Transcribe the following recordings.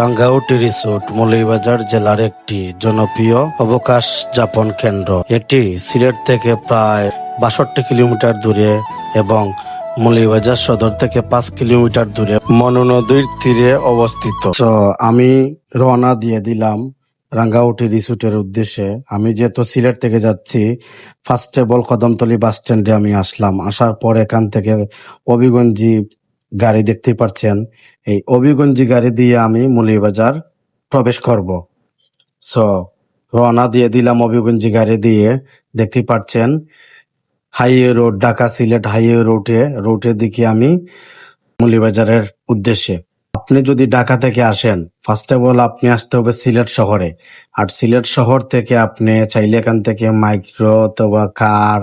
Rangauti resort, Moulvibazar জেলার একটি জনপ্রিয় অবকাশ যাপন কেন্দ্র। এটি সিলেট থেকে প্রায় বাষট্টি কিলোমিটার দূরে এবং মৌলভীবাজার সদর থেকে পাঁচ কিলোমিটার দূরে মনু নদীর তীরে অবস্থিত। তো আমি রওনা দিয়ে দিলাম রাঙ্গাউটি রিসোর্টের উদ্দেশ্যে। আমি যেহেতু সিলেট থেকে যাচ্ছি, ফার্স্ট বল কদমতলি বাস স্ট্যান্ডে আমি আসলাম। আসার পর এখান থেকে অবিগঞ্জি গাড়ি দেখতে পাচ্ছেন এই অবিগঞ্জি গাড়ি দিয়ে আমি মুলিবাজার প্রবেশ করব। সো রওনা দিয়ে দিলাম অবিগঞ্জি গাড়ি দিয়ে। দেখতে পাচ্ছেন highway road, Dhaka Sylhet highway রোডে, রোডের দিকে আমি মুলিবাজারের উদ্দেশ্যে। আপনি যদি ঢাকা থেকে আসেন ফার্স্ট অফ অল আপনি আসতে হবে সিলেট শহরে। আর সিলেট শহর থেকে আপনি চাইলে এখান থেকে মাইক্রো অথবা কার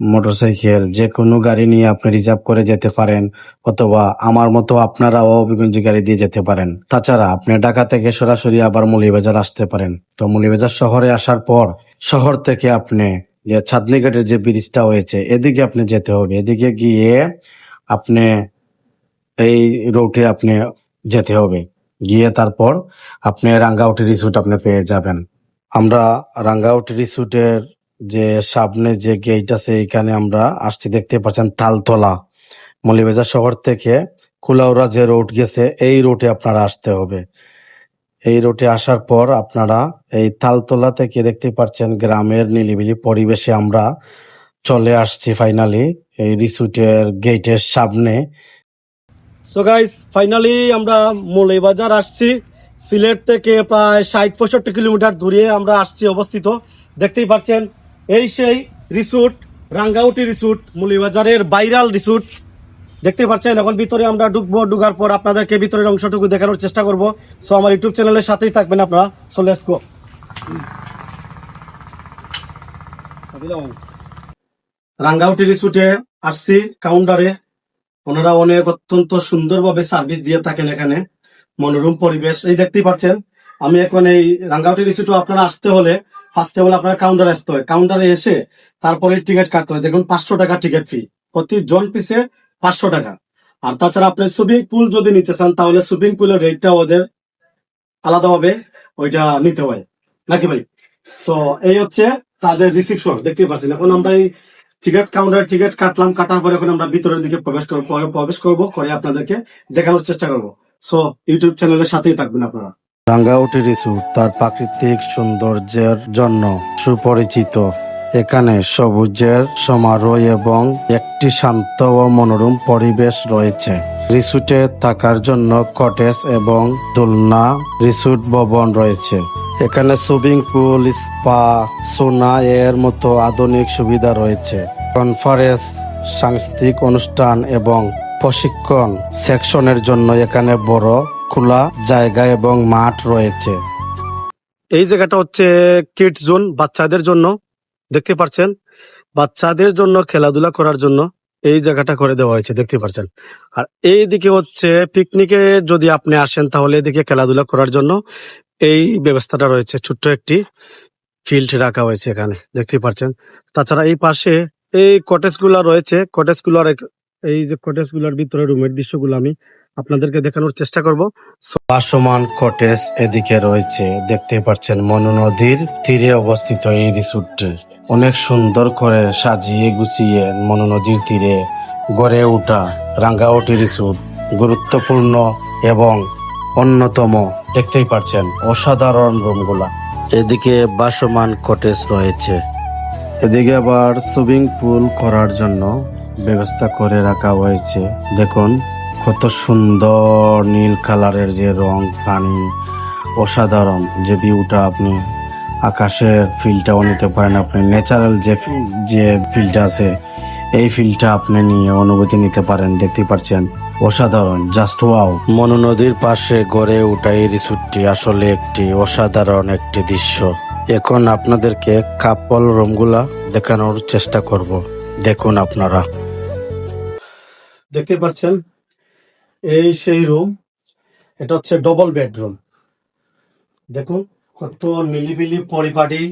মোটরসাইকেল যে কোনো গাড়ি নিয়ে আপনি রিজার্ভ করে যেতে পারেন, অথবা আমার মতো আপনারাও অভিগঞ্জি গাড়ি দিয়ে যেতে পারেন। তাছাড়া আপনি ঢাকা থেকে সরাসরি আবার মৌলিবাজার আসতে পারেন। তো মৌলিবাজার শহরে আসার পর শহর থেকে আপনি যে ছাদনিঘাটের যে ব্রিজটা হয়েছে, এদিকে আপনি যেতে হবে। এদিকে গিয়ে আপনি এই রোডে আপনি যেতে হবে। গিয়ে তারপর আপনি রাঙ্গাউটি রিসোর্ট আপনি পেয়ে যাবেন। আমরা রাঙ্গাউটি রিসোর্টের যে সামনে যে গেট আছে, এখানে আমরা আসছি, দেখতে পাচ্ছেন তালতলা। মলিবাজার শহর থেকে কুলাউড়া যে রোড গেছে, এই রোডে আপনারা আসতে হবে। এই রোডে আসার পর আপনারা এই তালতলা থেকে দেখতে পাচ্ছেন গ্রামের নিলিবিলি পরিবেশে আমরা চলে আসছি ফাইনালি এই রিসুটের গেটের সামনে। সো গাইস ফাইনালি আমরা মৌলভীবাজার আসছি। সিলেট থেকে প্রায় ষাট পঁয়ষট্টি কিলোমিটার দূরে আমরা আসছি অবস্থিত। দেখতেই পাচ্ছেন এই সেই রিসোর্ট রাঙ্গাউটি রিসোর্ট মুলিবাজারের বাইরাল রিসোর্ট দেখতে পাচ্ছেন, এখন ভিতরে আমরা ঢুকবো, ঢুকার পর আপনাদেরকে ভিতরের অংশটুকু দেখানোর চেষ্টা করব। সো আমার ইউটিউব চ্যানেলের সাথেই থাকবেন আপনারা। সো লেটস গো রাঙ্গাউটি রিসোর্টে আসছি কাউন্টারে ওনারা অনেক অত্যন্ত সুন্দরভাবে সার্ভিস দিয়ে থাকেন এখানে। মনোরম পরিবেশ। এই দেখতেই পাচ্ছেন, আমি এখন এই রাঙ্গাউটি রিসিটও আপনারা আসতে হলে ফার্স্ট অফ অল আপনারা কাউন্টারে আসতে হয়। কাউন্টারে এসে তারপরে টিকিট কাটতে হয়। দেখুন, পাঁচশো টাকা টিকিট ফি প্রতি জন পিছে পাঁচশো টাকা। আর তাছাড়া আপনি সুইমিং পুল যদি নিতে চান, তাহলে সুইমিং পুলের রেটটা ওদের আলাদাভাবে ওইটা নিতে হয়। নাকি ভাই? সো এই হচ্ছে তাদের রিসিপশন দেখতেই পাচ্ছেন, এখন আমরা এই টিকিট কাউন্টারে টিকিট কাটলাম, কাটার পরে এখন আমরা ভিতরের দিকে প্রবেশ করব প্রবেশ করব, করে আপনাদেরকে দেখানোর চেষ্টা করব। সো ইউটিউব চ্যানেলের সাথেই থাকবেন আপনারা। রাঙ্গাউটি রিসোর্ট তার প্রাকৃতিক সৌন্দর্যের জন্য সুপরিচিত। এখানে সবুজের সমারোহ এবং একটি শান্ত ও মনোরম পরিবেশ রয়েছে। রিসোর্টে থাকার জন্য কটেজ এবং দোলনা রিসোর্ট ভবন রয়েছে। এখানে সুইমিং পুল, স্পা, সোনা এর মতো আধুনিক সুবিধা রয়েছে। কনফারেন্স, সাংস্কৃতিক অনুষ্ঠান এবং প্রশিক্ষণ সেকশনের জন্য এখানে বড় খোলা জায়গা এবং মাঠ রয়েছে। এই জায়গাটা হচ্ছে কিডস জোন বাচ্চাদের জন্য। দেখতে পাচ্ছেন? বাচ্চাদের জন্য খেলাধুলা করার জন্য এই জায়গাটা করে দেওয়া হয়েছে, দেখতে পাচ্ছেন? আর এই দিকে হচ্ছে পিকনিকে যদি আপনি আসেন, তাহলে এদিকে খেলাধুলা করার জন্য এই ব্যবস্থাটা রয়েছে, ছোট্ট একটি ফিল্ড রাখা হয়েছে এখানে, দেখতে পাচ্ছেন? তাছাড়া এই পাশে এই কটেজগুলা রয়েছে। কটেজগুলার এই যে কটেজগুলার ভিতরে রুমের দৃশ্যগুলো আমি আপনাদেরকে দেখানোর চেষ্টা করব। ভাসমান কটেজ এদিকে রয়েছে। দেখতে পাচ্ছেন মনু নদীর তীরে অবস্থিত এই রিসোর্টটি। অনেক সুন্দর করে সাজিয়ে গুছিয়ে মনু নদীর তীরে গড়ে ওঠা রাঙ্গাওটি রিসোর্ট গুরুত্বপূর্ণ এবং অন্যতম। দেখতেই পাচ্ছেন অসাধারণ রুমগুলা। এদিকে বাসমান কটেজ রয়েছে। এদিকে আবার সুইমিং পুল করার জন্য ব্যবস্থা করে রাখা হয়েছে। দেখুন কত সুন্দর নীল কালারের যে রং, পানি, অসাধারণ যে ভিউটা আপনি আকাশের ফিলটাও নিতে পারেন। আপনি ন্যাচারাল যে যে ফিলটা আছে, এই ফিলটা আপনি নিয়ে অনুভূতি নিতে পারেন, দেখতে পাচ্ছেন অসাধারণ জাস্ট ওয়াও মনু নদীর পাশে গড়ে ওঠা এই রিসোর্টটি আসলে একটি অসাধারণ একটি দৃশ্য। এখন আপনাদেরকে কাপল রুমগুলা দেখানোর চেষ্টা করব। দেখুন আপনারা। দেখতে পাচ্ছেন এই সেই রুম এটা হচ্ছে ডবল বেডরুম দেখুন, কত মিলিমিলি পরিপাটি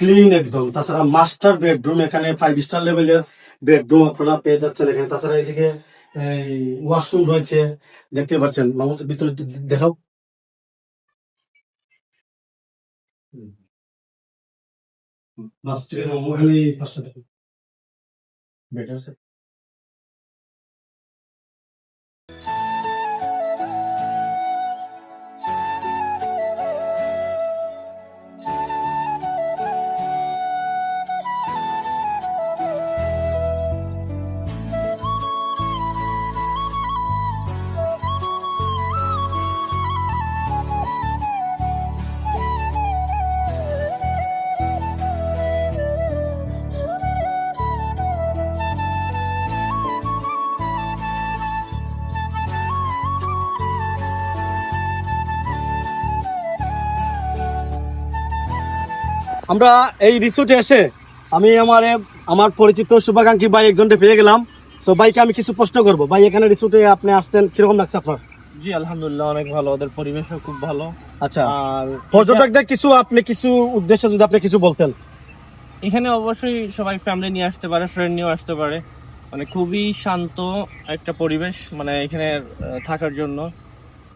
ক্লিন একদম। তাছাড়া মাস্টার বেডরুম এখানে ফাইভ স্টার লেভেলের বেডরুম আপনারা পেয়ে যাচ্ছেন এখানে। তাছাড়া এদিকে এই ওয়াশরুম রয়েছে, দেখতে পাচ্ছেন। ভিতরে দেখাও। বাস, ঠিক আছে মামু এখানে দেখুন। বেটার স্যার আমরা এই রিসোর্টে এসে আমি আমার আমার পরিচিত শুভাকাঙ্ক্ষী ভাই একজনকে পেয়ে গেলাম। সো ভাইকে আমি কিছু প্রশ্ন করব। ভাই এখানে রিসোর্টে আপনি আসছেন কীরকম লাগছে আপনার? জি আলহামদুলিল্লাহ অনেক ভালো। ওদের পরিবেশও খুব ভালো। আচ্ছা। আর পর্যটকদের কিছু আপনি কিছু উদ্দেশ্যে যদি আপনি কিছু বলতেন। এখানে অবশ্যই সবাই ফ্যামিলি নিয়ে আসতে পারে ফ্রেন্ড নিয়েও আসতে পারে। মানে খুবই শান্ত একটা পরিবেশ মানে এখানে থাকার জন্য।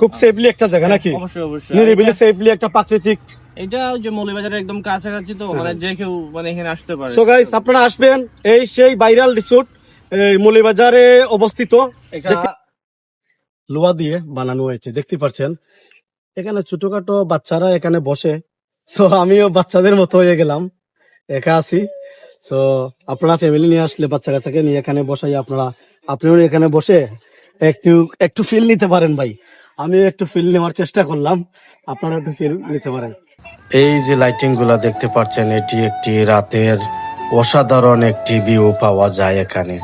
খুব সেফলি একটা জায়গা নাকি? অবশ্যই অবশ্যই। নিরিবিলি সেফলি একটা প্রাকৃতিক এটা যে মৌলিবাজারের একদম কাছাকাছি তো মানে যে কেউ মানে এখানে আসতে পারে। সো গাইস আপনারা আসবেন এই সেই ভাইরাল রিসোর্ট এই মলিবাজারে অবস্থিত। এটা লোহা দিয়ে বানানো হয়েছে দেখতে পাচ্ছেন? এখানে ছোটখাটো বাচ্চারা এখানে বসে। সো আমিও বাচ্চাদের মতো হয়ে গেলাম একা আছি। সো আপনারা ফ্যামিলি নিয়ে আসলে বাচ্চা কাচ্চাকে নিয়ে এখানে বসাই আপনারা আপনিও এখানে বসে একটু একটু ফিল নিতে পারেন ভাই। আমিও একটু ফিল নেওয়ার চেষ্টা করলাম। আপনারা একটু ফিল নিতে পারেন। এই যে লাইটিংগুলা দেখতে পাচ্ছেন এটি একটি রাতের অসাধারণ একটি ভিউ পাওয়া যায় এখানে।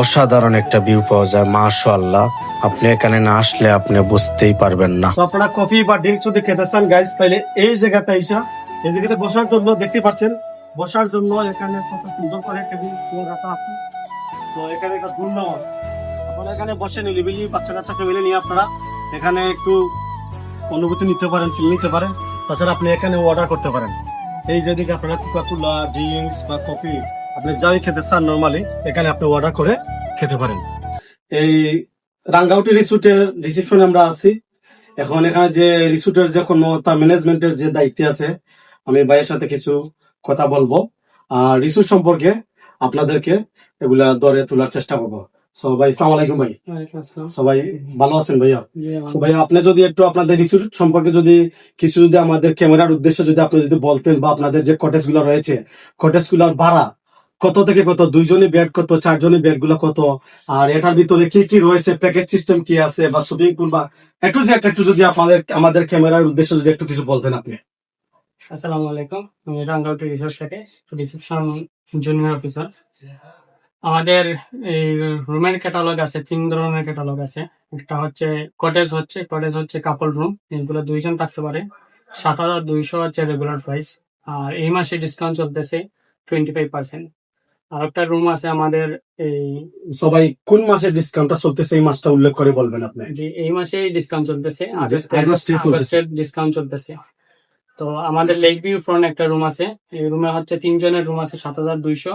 অসাধারণ একটা ভিউ পাওয়া যায় মাশাআল্লাহ। আপনি এখানে না আসলে আপনি বুঝতেই পারবেন না। আপনারা কফি বা ড্রিঙ্কস যদি খেতে চান গাইস তাহলে এই জায়গাটা এসে এদিকে বসার জন্য দেখতে পাচ্ছেন বসার জন্য এখানে কত সুন্দর করে টেবিল রাখা আছে। তো এখানে একটা ধন্যবাদ আপনারা এখানে বসে নিলিবিলি বাচ্চা কাচ্চা টেবিলে নিয়ে আপনারা এখানে একটু অনুভূতি নিতে পারেন ফিল নিতে পারেন। তাছাড়া আপনি এখানে অর্ডার করতে পারেন। এই যেদিকে আপনারা কোকাকুলা ড্রিঙ্কস বা কফি আপনি যাই খেতে চান নর্মালি এখানে আপনি অর্ডার করে খেতে পারেন। এই রাঙ্গাউটি রিসোর্টের রিসেপশনে আমরা আছি। এখন এখানে যে রিসোর্টের যে তার ম্যানেজমেন্টের যে দায়িত্বে আছে, আমি ভাইয়ের সাথে কিছু কথা বলব। আর রিসোর্ট সম্পর্কে আপনাদেরকে এগুলা দরে তোলার চেষ্টা করব। সো ভাই সালাম আলাইকুম ভাই। সবাই ভালো আছেন ভাইয়া? তো ভাইয়া আপনি যদি একটু আপনাদের রিসোর্ট সম্পর্কে যদি কিছু যদি আমাদের ক্যামেরার উদ্দেশ্যে যদি আপনি যদি বলতেন বা আপনাদের যে কটেজগুলো রয়েছে কটেজগুলার ভাড়া কত থেকে কত? দুইজনে বেড কত? চারজনে বেডগুলো কত? আর এটার ভিতরে কি কি রয়েছে? প্যাকেজ সিস্টেম কি আছে? বা সুইমিং পুল বা একটু যে একটু যদি আপনাদের আমাদের ক্যামেরার উদ্দেশ্যে যদি একটু কিছু বলতেন আপনি। আসসালামু আলাইকুম। আমি রাঙ্গাউটি রিসোর্স থেকে রিসেপশন জুনিয়র অফিসার আমাদের এই রুমের ক্যাটালগ আছে তিন ধরনের ক্যাটালগ আছে। একটা হচ্ছে কটেজ হচ্ছে কটেজ হচ্ছে কাপল রুম এগুলো দুইজন থাকতে পারে। সাত হাজার দুইশো হচ্ছে রেগুলার প্রাইস আর এই মাসে ডিসকাউন্ট চলতেছে টোয়েন্টি ফাইভ পার্সেন্ট আর একটা রুম আছে আমাদের এই সবাই কোন মাসের ডিসকাউন্টটা চলতেছে এই মাসটা উল্লেখ করে বলবেন আপনি? যে এই মাসে ডিসকাউন্ট চলতেছে। আগস্টের ডিসকাউন্ট চলতেছে। তো আমাদের লেক ভিউ ফ্রন্ট একটা রুম আছে এই রুমে হচ্ছে তিনজনের রুম আছে সাত হাজার দুইশো।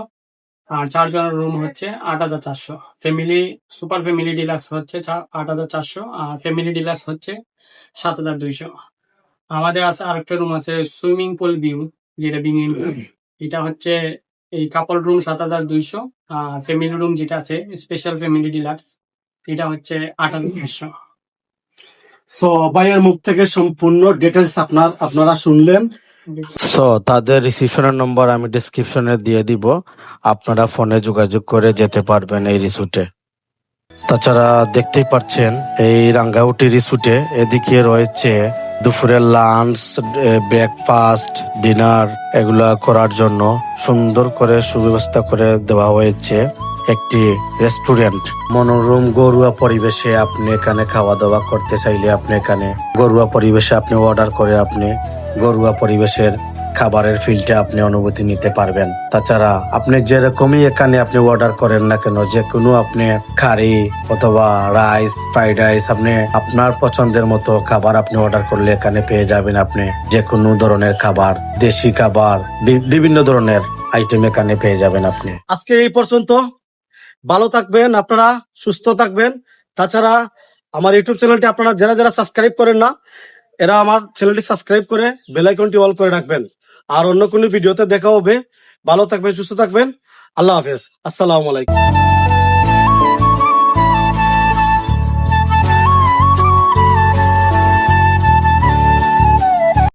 আর চারজনের রুম হচ্ছে আট হাজার চারশো। ফ্যামিলি সুপার ফ্যামিলি ডিলাক্স হচ্ছে আট হাজার চারশো আর ফ্যামিলি ডিলাক্স হচ্ছে সাত হাজার দুইশো। আমাদের আছে আরেকটা রুম আছে সুইমিং পুল ভিউ যেটা বিঙিং এটা হচ্ছে এই কাপল রুম সাত হাজার দুইশো আর ফ্যামিলি রুম যেটা আছে স্পেশাল ফ্যামিলি ডিলাক্স এটা হচ্ছে আট হাজার চারশো। সো ভাইয়ের মুখ থেকে সম্পূর্ণ ডিটেলস আপনার আপনারা শুনলেন। সো তাদের রিসিপশনের নম্বর আমি ডিসক্রিপশনে দিয়ে দিব। আপনারা ফোনে যোগাযোগ করে যেতে পারবেন এই রিসুটে তাছাড়া দেখতেই পাচ্ছেন, এই রাঙ্গাউটি রিসুটে এদিকে রয়েছে দুপুরের লাঞ্চ ব্রেকফাস্ট ডিনার এগুলা করার জন্য সুন্দর করে সুব্যবস্থা করে দেওয়া হয়েছে একটি রেস্টুরেন্ট মনোরম ঘরোয়া পরিবেশে আপনি এখানে খাওয়া দাওয়া করতে চাইলে আপনি এখানে গরুয়া পরিবেশে আপনি অর্ডার করে আপনি ঘরোয়া পরিবেশের খাবারের ফিলটা আপনি অনুভূতি নিতে পারবেন। তাছাড়া আপনি যেরকমই এখানে আপনি অর্ডার করেন না কেন যে কোনো আপনি কারি অথবা রাইস ফ্রাইড রাইস আপনি আপনার পছন্দের মতো খাবার আপনি অর্ডার করলে এখানে পেয়ে যাবেন আপনি। যে কোনো ধরনের খাবার, দেশি খাবার বিভিন্ন ধরনের আইটেম এখানে পেয়ে যাবেন আপনি। আজকে এই পর্যন্ত। ভালো থাকবেন আপনারা, সুস্থ থাকবেন। তাছাড়া আমার ইউটিউব চ্যানেলটি আপনারা যারা যারা সাবস্ক্রাইব করেন না এরা আমার চ্যানেলটি সাবস্ক্রাইব করে বেল আইকনটি অল করে রাখবেন। আর অন্য কোনো ভিডিওতে দেখা হবে। ভালো থাকবেন, সুস্থ থাকবেন। আল্লাহ হাফেজ। আসসালামু আলাইকুম।